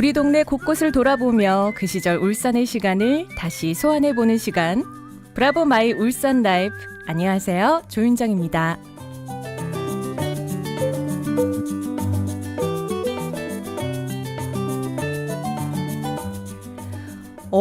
우리 동네 곳곳을 돌아보며 그 시절 울산의 시간을 다시 소환해 보는 시간. 브라보 마이 울산 라이프. 안녕하세요. 조윤정입니다.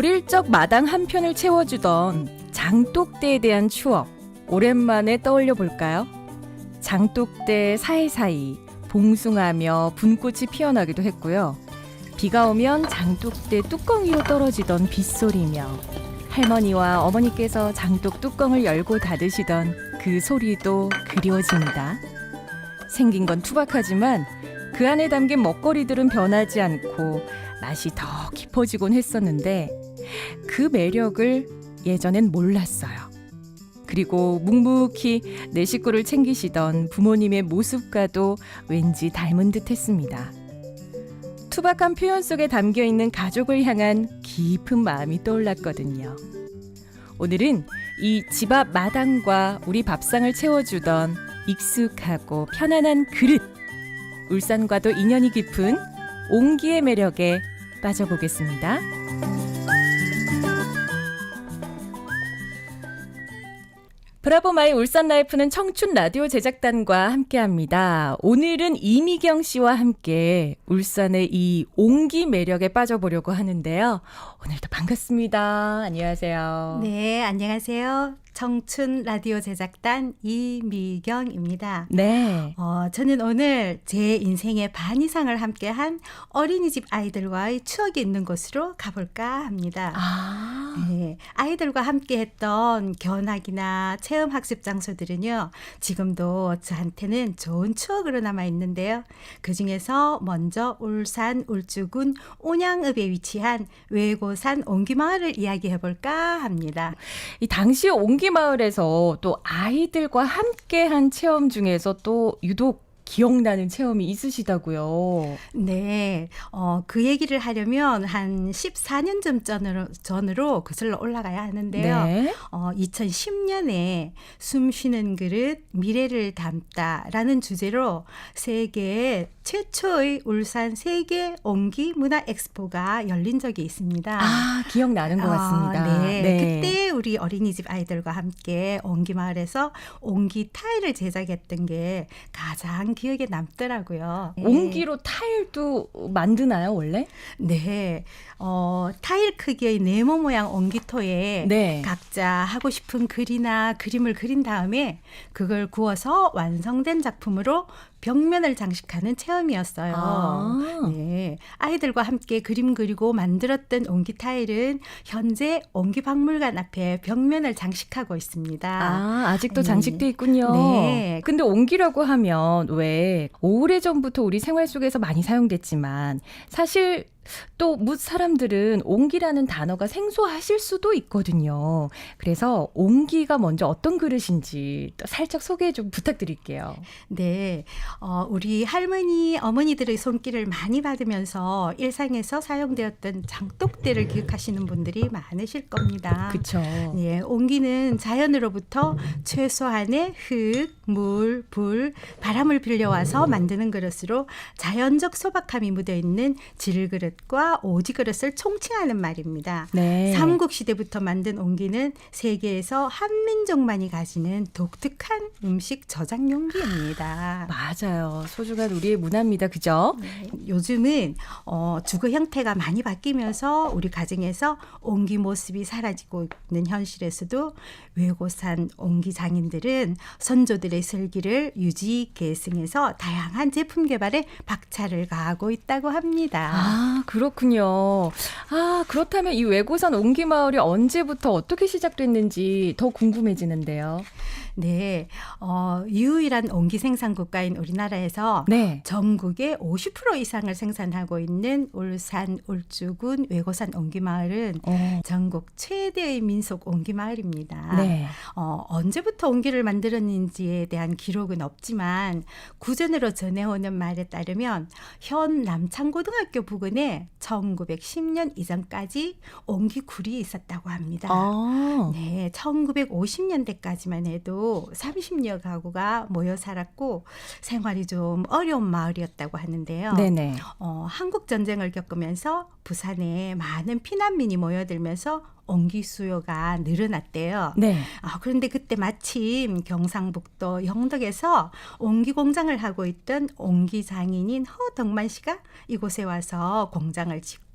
어릴 적 마당 한편을 채워주던 장독대에 대한 추억. 오랜만에 떠올려 볼까요? 장독대 사이사이 봉숭아며 분꽃이 피어나기도 했고요. 비가 오면 장독대 뚜껑 위로 떨어지던 빗소리며 할머니와 어머니께서 장독 뚜껑을 열고 닫으시던 그 소리도 그리워집니다. 생긴 건 투박하지만 그 안에 담긴 먹거리들은 변하지 않고 맛이 더 깊어지곤 했었는데 그 매력을 예전엔 몰랐어요. 그리고 묵묵히 내 식구를 챙기시던 부모님의 모습과도 왠지 닮은 듯 했습니다. 투박한 표현 속에 담겨 있는 가족을 향한 깊은 마음이 떠올랐거든요. 오늘은 이 집 앞 마당과 우리 밥상을 채워주던 익숙하고 편안한 그릇, 울산과도 인연이 깊은 옹기의 매력에 빠져보겠습니다. 브라보 마이 울산 라이프는 청춘 라디오 제작단과 함께합니다. 오늘은 이미경 씨와 함께 울산의 이 옹기 매력에 빠져보려고 하는데요. 오늘도 반갑습니다. 안녕하세요. 네, 안녕하세요. 청춘 라디오 제작단 이미경입니다. 네. 어, 저는 오늘 제 인생의 반 이상을 함께한 어린이집 아이들과의 추억이 있는 곳으로 가볼까 합니다. 아, 네, 아이들과 함께했던 견학이나 체험 학습 장소들은요, 지금도 저한테는 좋은 추억으로 남아 있는데요. 그 중에서 먼저 울산 울주군 온양읍에 위치한 외고산 옹기마을을 이야기해 볼까 합니다. 이 당시 옹기 마을에서 또 아이들과 함께 한 체험 중에서 또 유독 기억나는 체험이 있으시다고요. 네, 어, 그 얘기를 하려면 한 14년 전 전으로, 전으로 거슬러 올라가야 하는데요. 네. 어, 2010년에 숨 쉬는 그릇 미래를 담다라는 주제로 세계 최초의 울산 세계 옹기 문화 엑스포가 열린 적이 있습니다. 아, 기억나는 것 같습니다. 아, 네. 그때 우리 어린이집 아이들과 함께 옹기 마을에서 옹기 타일을 제작했던 게 가장 기억에 남더라고요. 네. 옹기로 타일도 만드나요, 원래? 네. 어, 타일 크기의 네모 모양 옹기토에 네. 각자 하고 싶은 글이나 그림을 그린 다음에 그걸 구워서 완성된 작품으로 벽면을 장식하는 체험 이었어요. 아. 네. 아이들과 함께 그림 그리고 만들었던 옹기 타일은 현재 옹기 박물관 앞에 벽면을 장식하고 있습니다. 아, 아직도 네. 장식돼 있군요. 네. 근데 옹기라고 하면 왜 오래전부터 우리 생활 속에서 많이 사용됐지만 사실 또 무 사람들은 옹기라는 단어가 생소하실 수도 있거든요. 그래서 옹기가 먼저 어떤 그릇인지 또 살짝 소개 좀 부탁드릴게요. 네. 어, 우리 할머니, 어머니들의 손길을 많이 받으면서 일상에서 사용되었던 장독대를 기억하시는 분들이 많으실 겁니다. 그쵸. 예, 옹기는 자연으로부터 최소한의 흙, 물, 불, 바람을 빌려와서 만드는 그릇으로 자연적 소박함이 묻어 있는 질그릇 과 오지 그릇을 총칭하는 말입니다. 네. 삼국 시대부터 만든 옹기는 세계에서 한민족만이 가지는 독특한 음식 저장 용기입니다. 맞아요. 소중한 우리의 문화입니다. 그죠? 요즘은 어, 주거 형태가 많이 바뀌면서 우리 가정에서 옹기 모습이 사라지고 있는 현실에서도 외고산 옹기 장인들은 선조들의 슬기를 유지 계승해서 다양한 제품 개발에 박차를 가하고 있다고 합니다. 아, 그렇군요. 아, 그렇다면 이 외고산 옹기 마을이 언제부터 어떻게 시작됐는지 더 궁금해지는데요. 네, 어, 유일한 옹기 생산 국가인 우리나라에서 네. 전국의 50% 이상을 생산하고 있는 울산 울주군 외고산 옹기마을은 어, 전국 최대의 민속 옹기마을입니다. 네. 어, 언제부터 옹기를 만들었는지에 대한 기록은 없지만 구전으로 전해오는 말에 따르면 현 남창고등학교 부근에 1910년 이전까지 옹기굴이 있었다고 합니다. 아, 네, 1950년대까지만 해도 30여 가구가 모여 살았고 생활이 좀 어려운 마을이었다고 하는데요. 네네. 어, 한국 전쟁을 겪으면서 부산에 많은 피난민이 모여들면서 옹기 수요가 늘어났대요. 네. 아, 그런데 그때 마침 경상북도 영덕에서 옹기 공장을 하고 있던 옹기 장인인 허덕만 씨가 이곳에 와서 공장을 짓고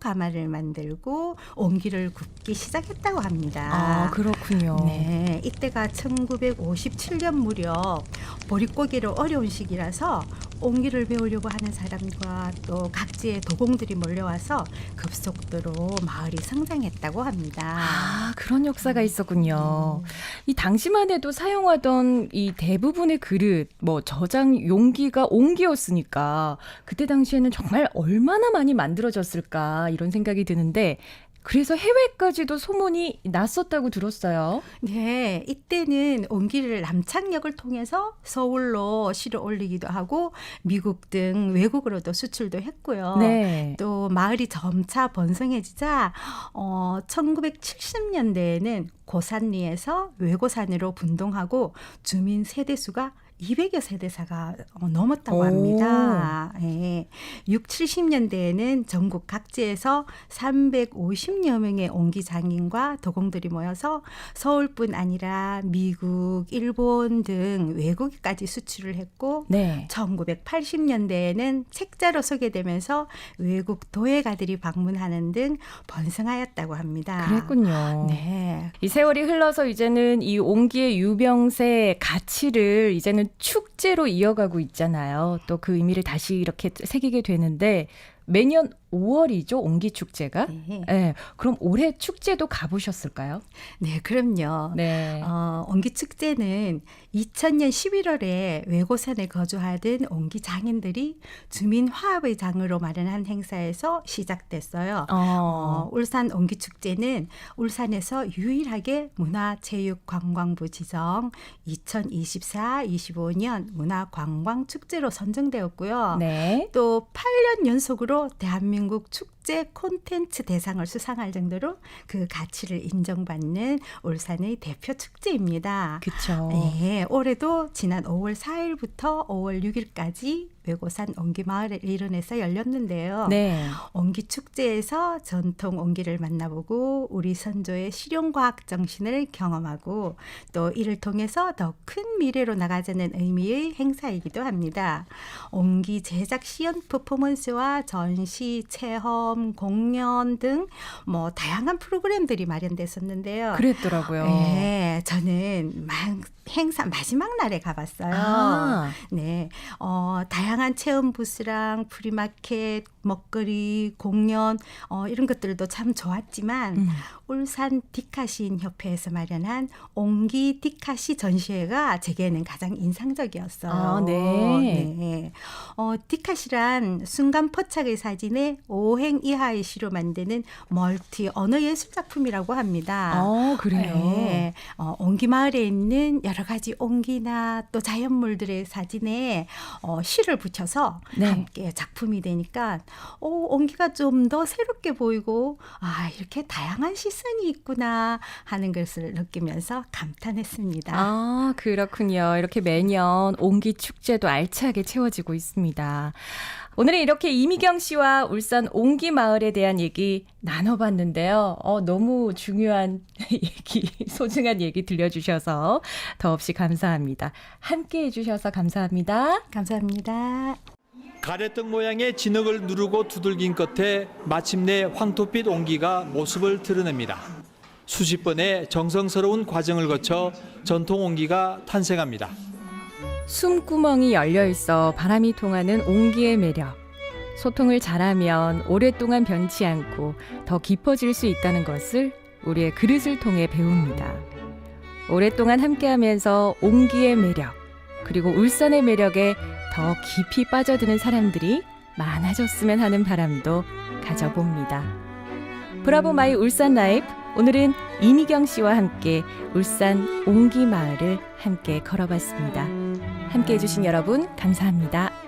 가마를 만들고 옹기를 굽기 시작했다고 합니다. 아, 그렇군요. 네, 이때가 1957년 무렵 보릿고기를 어려운 시기라서 옹기를 배우려고 하는 사람과 또 각지의 도공들이 몰려와서 급속도로 마을이 성장했다고 합니다. 아, 그런 역사가 있었군요. 이 당시만 해도 사용하던 이 대부분의 그릇, 뭐 저장 용기가 옹기였으니까 그때 당시에는 정말 얼마나 많이 만들어졌을까 이런 생각이 드는데 그래서 해외까지도 소문이 났었다고 들었어요. 네, 이때는 옹기를 남창역을 통해서 서울로 실어 올리기도 하고 미국 등 외국으로도 수출도 했고요. 네. 또 마을이 점차 번성해지자 어 1970년대에는 고산리에서 외고산으로 분동하고 주민 세대 수가 200여 세대사가 어, 넘었다고 오. 합니다. 예. 6, 70년대에는 전국 각지에서 350여 명의 옹기 장인과 도공들이 모여서 서울뿐 아니라 미국, 일본 등 외국까지 수출을 했고 네. 1980년대에는 책자로 소개되면서 외국 도예가들이 방문하는 등 번성하였다고 합니다. 그랬군요. 네. 이 세월이 흘러서 이제는 이 옹기의 유병세 가치를 이제는 축제로 이어가고 있잖아요. 또 그 의미를 다시 이렇게 새기게 되는데 매년 5월이죠, 옹기 축제가. 네. 네. 그럼 올해 축제도 가보셨을까요? 네, 그럼요. 네. 어, 옹기 축제는 2000년 11월에 외고산에 거주하던 옹기 장인들이 주민 화합의 장으로 마련한 행사에서 시작됐어요. 어, 어. 울산 옹기 축제는 울산에서 유일하게 문화체육관광부 지정 2024-25년 문화관광축제로 선정되었고요. 네. 또 8년 연속으로 대한민국 축제 콘텐츠 대상을 수상할 정도로 그 가치를 인정받는 울산의 대표 축제입니다. 그쵸. 네, 올해도 지난 5월 4일부터 5월 6일까지 외고산 옹기마을을 일원에서 열렸는데요. 네. 옹기 축제에서 전통 옹기를 만나보고 우리 선조의 실용과학 정신을 경험하고 또 이를 통해서 더 큰 미래로 나가자는 의미의 행사이기도 합니다. 옹기 제작 시연 퍼포먼스와 전시, 체험, 공연 등 뭐 다양한 프로그램들이 마련됐었는데요. 그랬더라고요. 네, 저는 막 행사 마지막 날에 가봤어요. 아, 네, 어, 다양한 체험 부스랑 프리마켓, 먹거리, 공연 어, 이런 것들도 참 좋았지만 음. 울산 디카시인 협회에서 마련한 옹기 디카시 전시회가 제게는 가장 인상적이었어요. 아, 네. 네. 어, 디카시란 순간 포착의 사진에 5행 이하의 시로 만드는 멀티 언어 예술 작품이라고 합니다. 어, 그래요. 네. 어, 옹기 마을에 있는 여러 가지 옹기나 또 자연물들의 사진에 어, 시를 붙여서 네. 함께 작품이 되니까 어, 옹기가 좀 더 새롭게 보이고 아 이렇게 다양한 시선이 있구나 하는 것을 느끼면서 감탄했습니다. 아, 그렇군요. 이렇게 매년 옹기 축제도 알차게 채워지고 있습니다. 오늘은 이렇게 이미경 씨와 울산 옹기 마을에 대한 얘기 나눠봤는데요. 어, 너무 중요한 얘기, 소중한 얘기 들려주셔서 더없이 감사합니다. 함께 해주셔서 감사합니다. 감사합니다. 가래떡 모양의 진흙을 누르고 두들긴 끝에 마침내 황토빛 옹기가 모습을 드러냅니다. 수십 번의 정성스러운 과정을 거쳐 전통 옹기가 탄생합니다. 숨구멍이 열려 있어 바람이 통하는 옹기의 매력. 소통을 잘하면 오랫동안 변치 않고 더 깊어질 수 있다는 것을 우리의 그릇을 통해 배웁니다. 오랫동안 함께하면서 옹기의 매력, 그리고 울산의 매력에 더 깊이 빠져드는 사람들이 많아졌으면 하는 바람도 가져봅니다. 브라보 마이 울산 라이프 오늘은 이미경 씨와 함께 울산 옹기 마을을 함께 걸어봤습니다. 함께 해주신 여러분 감사합니다.